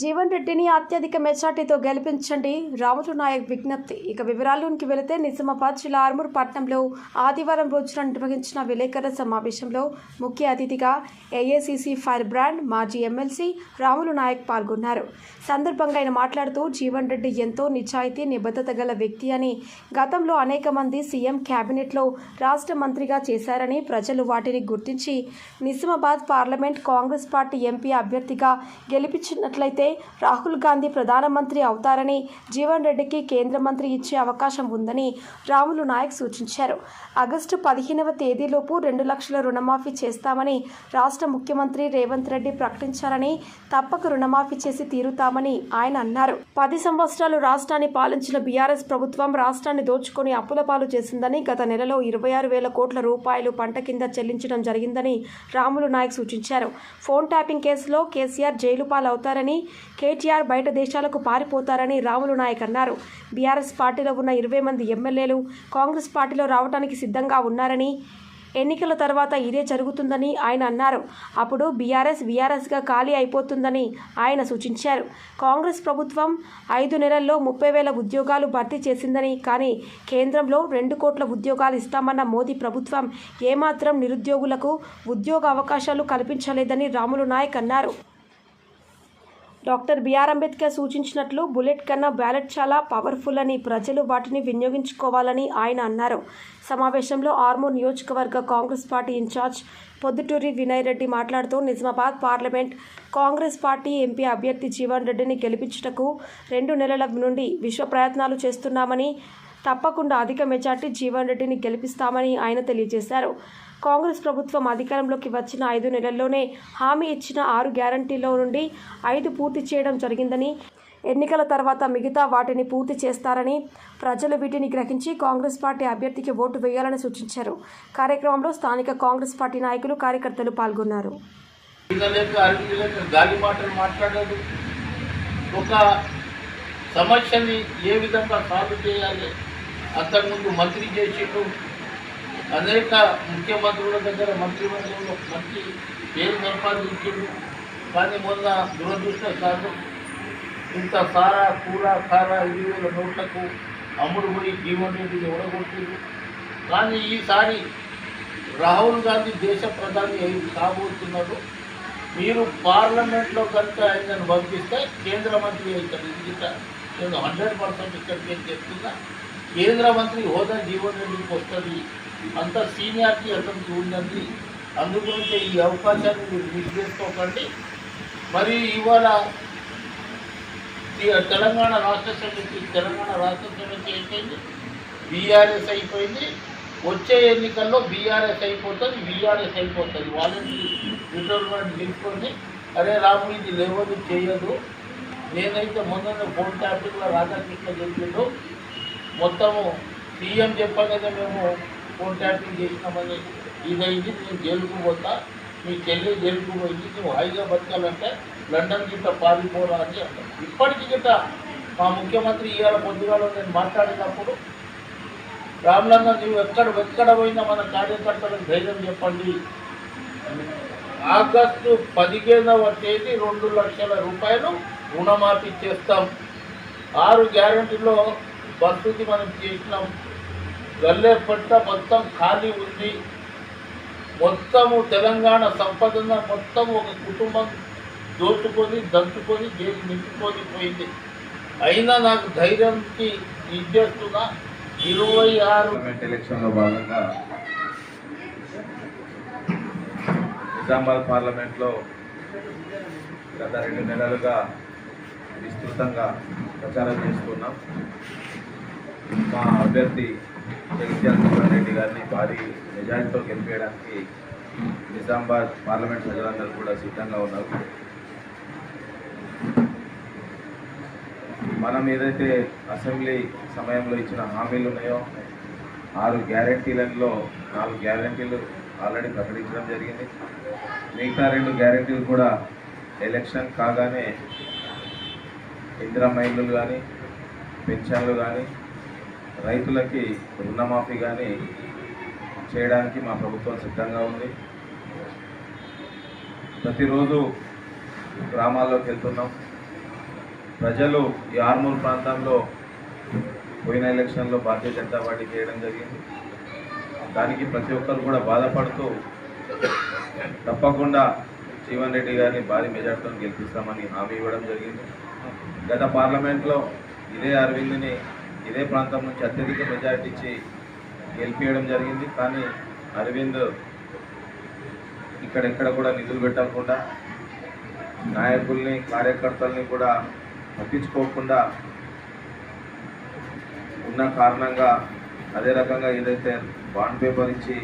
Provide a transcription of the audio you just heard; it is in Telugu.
జీవన్ రెడ్డిని అత్యధిక మెజార్టీతో గెలిపించండి. రాములు నాయక్ విజ్ఞప్తి. ఇక వివరాల్లోనికి వెళితే నిజామాబాద్ జిల్లా ఆర్మూర్ పట్నంలో ఆదివారం రోజున నిర్వహించిన విలేకరుల సమావేశంలో ముఖ్య అతిథిగా ఏఏసీసీ ఫైర్ బ్రాండ్ మాజీ ఎమ్మెల్సీ రాములు నాయక్ పాల్గొన్నారు. సందర్భంగా ఆయన మాట్లాడుతూ జీవన్ రెడ్డి ఎంతో నిజాయితీ నిబద్ధత గల వ్యక్తి అని గతంలో అనేక మంది సీఎం క్యాబినెట్లో రాష్ట్ర మంత్రిగా చేశారని ప్రజలు వాటిని గుర్తించి Nizamabad parliament Congress party MP అభ్యర్థిగా గెలిపించినట్లయితే రాహుల్ గాంధీ ప్రధానమంత్రి అవుతారని జీవన్ రెడ్డికి కేంద్ర మంత్రి ఇచ్చే అవకాశం ఉందని రాములు నాయక్ సూచించారు. ఆగస్టు పదిహేనవ తేదీలోపు రెండు లక్షల రుణమాఫీ చేస్తామని రాష్ట్ర ముఖ్యమంత్రి రేవంత్ రెడ్డి ప్రకటించారని తప్పక రుణమాఫీ చేసి తీరుతామని ఆయన అన్నారు. పది సంవత్సరాలు రాష్ట్రాన్ని పాలించిన బీఆర్ఎస్ ప్రభుత్వం రాష్ట్రాన్ని దోచుకొని అప్పుల పాలు చేసిందని గత నెలలో ఇరవై ఆరు వేల కోట్ల రూపాయలు పంట కింద చెల్లించడం జరిగిందని రాములు నాయక్ సూచించారు. ఫోన్ ట్యాపింగ్ కేసులో కేసీఆర్ జైలు పాలవుతారని కేటీఆర్ బయట దేశాలకు పారిపోతారని రాములు నాయక్ అన్నారు. బీఆర్ఎస్ పార్టీలో ఉన్న ఇరవై మంది ఎమ్మెల్యేలు కాంగ్రెస్ పార్టీలో రావడానికి సిద్ధంగా ఉన్నారని ఎన్నికల తర్వాత ఇదే జరుగుతుందని ఆయన అన్నారు. అప్పుడు బీఆర్ఎస్ వీఆర్ఎస్గా ఖాళీ అయిపోతుందని ఆయన సూచించారు. కాంగ్రెస్ ప్రభుత్వం ఐదు నెలల్లో ముప్పై వేల ఉద్యోగాలు భర్తీ చేసిందని కానీ కేంద్రంలో రెండు కోట్ల ఉద్యోగాలు ఇస్తామన్న మోదీ ప్రభుత్వం ఏమాత్రం నిరుద్యోగులకు ఉద్యోగ అవకాశాలు కల్పించలేదని రాములు నాయక్ అన్నారు. డాక్టర్ బిఆర్ అంబేద్కర్ సూచించినట్లు బుల్లెట్ కన్నా బ్యాలెట్ చాలా పవర్ఫుల్ అని ప్రజలు వాటిని వినియోగించుకోవాలని ఆయన అన్నారు. సమావేశంలో ఆర్మూర్ నియోజకవర్గ కాంగ్రెస్ పార్టీ ఇన్ఛార్జ్ పొద్దుటూరి వినయ్ రెడ్డి మాట్లాడుతూ Nizamabad parliament Congress party MP అభ్యర్థి జీవన్ రెడ్డిని గెలిపించుటకు రెండు నెలల నుండి విశ్వ ప్రయత్నాలు చేస్తున్నామని తప్పకుండా అధిక మెజార్టీ జీవన్ రెడ్డిని గెలిపిస్తామని ఆయన తెలియజేశారు. కాంగ్రెస్ ప్రభుత్వం అధికారంలోకి వచ్చిన ఐదు నెలల్లోనే హామీ ఇచ్చిన ఆరు గ్యారంటీలో నుండి ఐదు పూర్తి చేయడం జరిగిందని ఎన్నికల తర్వాత మిగతా వాటిని పూర్తి చేస్తారని ప్రజలు వీటిని గ్రహించి కాంగ్రెస్ పార్టీ అభ్యర్థికి ఓటు వేయాలని సూచించారు. కార్యక్రమంలో స్థానిక కాంగ్రెస్ పార్టీ నాయకులు కార్యకర్తలు పాల్గొన్నారు. ఒక సమస్యని ఏ విధంగా సాల్వ్ చేయాలి? అంతకుముందు మంత్రి చేసిండు. అనేక ముఖ్యమంత్రుల దగ్గర మంత్రివర్గంలో మంచి పేరు సంపాదించిండు కానీ మొన్న దురదృష్టశాతం ఇంత సారా కూర కార ఐదు వేల నోట్లకు అమ్ముడు పోయి జీవన్ రెడ్డిని ఓడగొట్టిండు కానీ ఈసారి రాహుల్ గాంధీ దేశ ప్రధాని అయి కాబోతున్నాడు. మీరు పార్లమెంట్లో కనుక ఆయనను పంపిస్తే కేంద్ర మంత్రి అవుతారు. ఇది నేను హండ్రెడ్ పర్సెంట్ ఇక్కడికి చెప్తున్నా? కేంద్ర మంత్రి హోదా జీవన్ రెడ్డికి వస్తుంది. అంత సీనియారిటీ అతనికి ఉందండి. అందుగురించి ఈ అవకాశాన్ని మీరు మిస్ చేసుకోకండి. మరి ఇవాళ తెలంగాణ రాష్ట్ర సమితి తెలంగాణ రాష్ట్ర సమితి అయిపోయింది. బీఆర్ఎస్ అయిపోయింది. వచ్చే ఎన్నికల్లో బీఆర్ఎస్ అయిపోతుంది బీఆర్ఎస్ అయిపోతుంది. వాళ్ళని రిటైర్మెంట్ తీసుకొని అరే రాము ఇది లేవదు చేయదు. నేనైతే మొన్న ఫోన్ ట్యాపింగ్లో రాధాకృష్ణ చెప్పిండు మొత్తము సీఎం చెప్పగానే మేము ఫోన్ ట్యాపింగ్ చేసినామని. ఇదైంది నేను జైలుకు పోతా మీ చెల్లి జైలుకు పోయింది నువ్వు హాయిగా బతకాలంటే లండన్ గిట్ట పారిపోరా అని అంటాం ఇప్పటికి గిట్ట మా ముఖ్యమంత్రి ఇవాళ పొద్దుగాలో నేను మాట్లాడినప్పుడు రామ్లన్న నువ్వు ఎక్కడ ఎక్కడ పోయినా మన కార్యకర్తలకు ధైర్యం చెప్పండి. ఆగస్టు పదిహేనవ తేదీ రెండు లక్షల రూపాయలు రుణమాఫీ చేస్తాం. ఆరు గ్యారెంటీలో బస్సుకి మనం చేసినాం. గల్లే పట్ట మొత్తం ఖాళీ ఉంది. మొత్తము తెలంగాణ సంపదన మొత్తం ఒక కుటుంబం దోచుకొని దంచుకొని జైలు నింపుకొని పోయింది. అయినా నాకు ధైర్యంకి ఇచ్చేస్తున్న ఇరవై ఆరు ఎలక్షన్లో భాగంగా నిజామాబాద్ పార్లమెంట్లో గత రెండు నెలలుగా విస్తృతంగా ప్రచారం చేస్తున్నాం. మా అభ్యర్థి జగిత్యాల కిషన్ రెడ్డి గారిని భారీ మెజారిటీతో గెలిపేయడానికి నిజామాబాద్ పార్లమెంట్ ప్రజలందరూ కూడా సిద్ధంగా ఉన్నారు. మనం ఏదైతే అసెంబ్లీ సమయంలో ఇచ్చిన హామీలు ఉన్నాయో ఆరు గ్యారంటీలలో నాలుగు గ్యారంటీలు ఆల్రెడీ ప్రకటించడం జరిగింది. మిగతా రెండు గ్యారంటీలు కూడా ఎలక్షన్ కాగానే ఇందిరా మైళ్ళు కానీ పెన్షన్లు కానీ రైతులకి రుణమాఫీ కానీ చేయడానికి మా ప్రభుత్వం సిద్ధంగా ఉంది. ప్రతిరోజు గ్రామాల్లోకి వెళ్తున్నాం. ప్రజలు ఈ ఆర్మూర్ ప్రాంతంలో పోయిన ఎలక్షన్లో భారతీయ జనతా పార్టీ చేయడం జరిగింది. దానికి ప్రతి ఒక్కరు కూడా బాధపడుతూ తప్పకుండా జీవన్ రెడ్డి గారిని భారీ మెజార్టీతో గెలిపిస్తామని హామీ ఇవ్వడం జరిగింది. గత పార్లమెంట్లో ఇదే అరవింద్ని ఇదే ప్రాంతం నుంచి అత్యధిక మెజారిటీ ఇచ్చి గెలిపించడం జరిగింది. కానీ అరవింద్ ఇక్కడెక్కడ కూడా నిధులు పెట్టకుండా నాయకుల్ని కార్యకర్తల్ని కూడా పట్టించుకోకుండా ఉన్న కారణంగా అదే రకంగా ఏదైతే బాండ్ పేపర్ ఇచ్చి